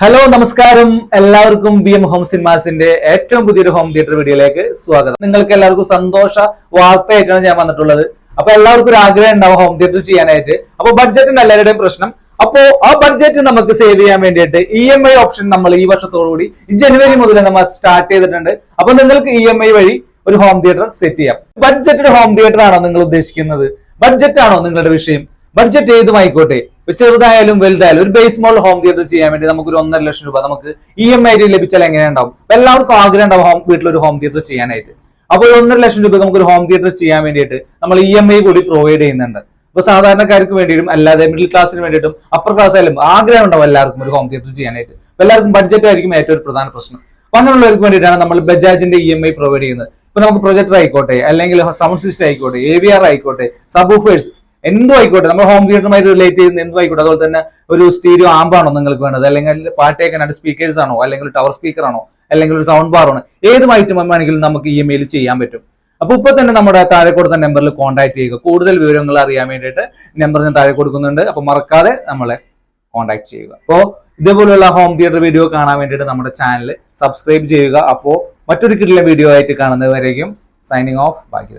Hello നമസ്കാരം. എല്ലാവർക്കും B M home സിനിമാസിന്റെ ഏറ്റവും പുതിയൊരു ഹോം തിയേറ്റർ വീഡിയോയിലേക്ക് സ്വാഗതം. നിങ്ങൾക്ക് എല്ലാവർക്കും സന്തോഷ വാർത്തയായിട്ടാണ് ഞാൻ വന്നിട്ടുള്ളത്. അപ്പൊ എല്ലാവർക്കും ഒരു ആഗ്രഹം ഉണ്ടാവും ഹോം തിയേറ്റർ ചെയ്യാനായിട്ട്. അപ്പൊ ബഡ്ജറ്റിന് എല്ലാവരുടെയും പ്രശ്നം. അപ്പോ ആ ബഡ്ജറ്റ് നമുക്ക് സേവ് ചെയ്യാൻ വേണ്ടിയിട്ട് ഇ എം ഐ ഓപ്ഷൻ നമ്മൾ ഈ വർഷത്തോടുകൂടി ജനുവരി മുതൽ നമ്മൾ സ്റ്റാർട്ട് ചെയ്തിട്ടുണ്ട്. അപ്പൊ നിങ്ങൾക്ക് ഇ എം ഐ വഴി ഒരു ഹോം തിയേറ്റർ സെറ്റ് ചെയ്യാം. ബഡ്ജറ്റഡ് ഹോം തിയേറ്റർ ആണോ നിങ്ങൾ ഉദ്ദേശിക്കുന്നത്? ബഡ്ജറ്റ് ആണോ നിങ്ങളുടെ വിഷയം? ബഡ്ജറ്റ് ഏതുമായിക്കോട്ടെ? ആയിക്കോട്ടെ ചെറുതായാലും വലുതായാലും ഒരു ബേസ് മോൾ ഹോം തിയേറ്റർ ചെയ്യാൻ വേണ്ടി നമുക്ക് ഒരു ഒന്നര ലക്ഷം രൂപ നമുക്ക് ഇ എം ഐ ലഭിച്ചാൽ എങ്ങനെയുണ്ടാവും? എല്ലാവർക്കും ആഗ്രഹം ഉണ്ടാവും ഹോം വീട്ടിൽ ഒരു ഹോം തിയേറ്റർ ചെയ്യാനായിട്ട് അപ്പോൾ ഒന്നര ലക്ഷം രൂപ നമുക്ക് ഒരു ഹോം തിയേറ്റർ ചെയ്യാൻ വേണ്ടിയിട്ട് നമ്മൾ ഇ എം ഐ കൂടി പ്രൊവൈഡ് ചെയ്യുന്നുണ്ട്. ഇപ്പൊ സാധാരണക്കാർക്ക് വേണ്ടിയിട്ടും അല്ലാതെ മിഡിൽ ക്ലാസ്സിന് വേണ്ടിയിട്ടും അപ്പർ ക്ലാസ് ആയാലും ആഗ്രഹം ഉണ്ടാവും എല്ലാവർക്കും ഒരു ഹോം തിയേറ്റർ ചെയ്യാനായിട്ട്. എല്ലാവർക്കും ബഡ്ജറ്റ് ആയിരിക്കും ഏറ്റവും പ്രധാന പ്രശ്നം. അപ്പൊ അങ്ങനെയുള്ളവർക്ക് വേണ്ടിയിട്ടാണ് നമ്മൾ ബജാജിന്റെ ഇ എം ഐ പ്രൊവൈഡ് ചെയ്യുന്നത്. ഇപ്പൊ നമുക്ക് പ്രൊജക്ടർ ആയിക്കോട്ടെ അല്ലെങ്കിൽ സൗണ്ട് സിസ്റ്റം ആയിക്കോട്ടെ എ വി ആർ ആയിക്കോട്ടെ സബ് എന്തോ ആയിക്കോട്ടെ. നമ്മൾ ഹോം തിയേറ്ററുമായിട്ട് റിലേറ്റ് ചെയ്യുന്ന എന്തോ ആയിക്കോട്ടെ. അതുപോലെ തന്നെ ഒരു സ്റ്റീരിയോ ആമ്പാണോ നിങ്ങൾക്ക് വേണ്ടത്? അല്ലെങ്കിൽ പാട്ട് സ്പീക്കേഴ്സ് ആണോ? അല്ലെങ്കിൽ ടവർ സ്പീക്കർ ആണോ? അല്ലെങ്കിൽ ഒരു സൗണ്ട് ബാർ ആണോ? ഏതുമായിട്ടും വേണമെങ്കിലും നമുക്ക് ഇ എം ചെയ്യാൻ പറ്റും. അപ്പൊ ഇപ്പൊ തന്നെ നമ്മുടെ താഴെ കൊടുത്ത നമ്പറിൽ കോൺടാക്ട് ചെയ്യുക. കൂടുതൽ വിവരങ്ങൾ അറിയാൻ വേണ്ടിയിട്ട് നമ്പർ ഞാൻ താഴെ കൊടുക്കുന്നുണ്ട്. അപ്പൊ മറക്കാതെ നമ്മളെ കോൺടാക്ട് ചെയ്യുക. അപ്പോൾ ഇതേപോലെയുള്ള ഹോം തിയേറ്റർ വീഡിയോ കാണാൻ വേണ്ടിയിട്ട് നമ്മുടെ ചാനൽ സബ്സ്ക്രൈബ് ചെയ്യുക. അപ്പോൾ മറ്റൊരു കിട്ടുന്ന വീഡിയോ ആയിട്ട് കാണുന്നവരേക്കും സൈനിങ് ഓഫ് ബാക്കി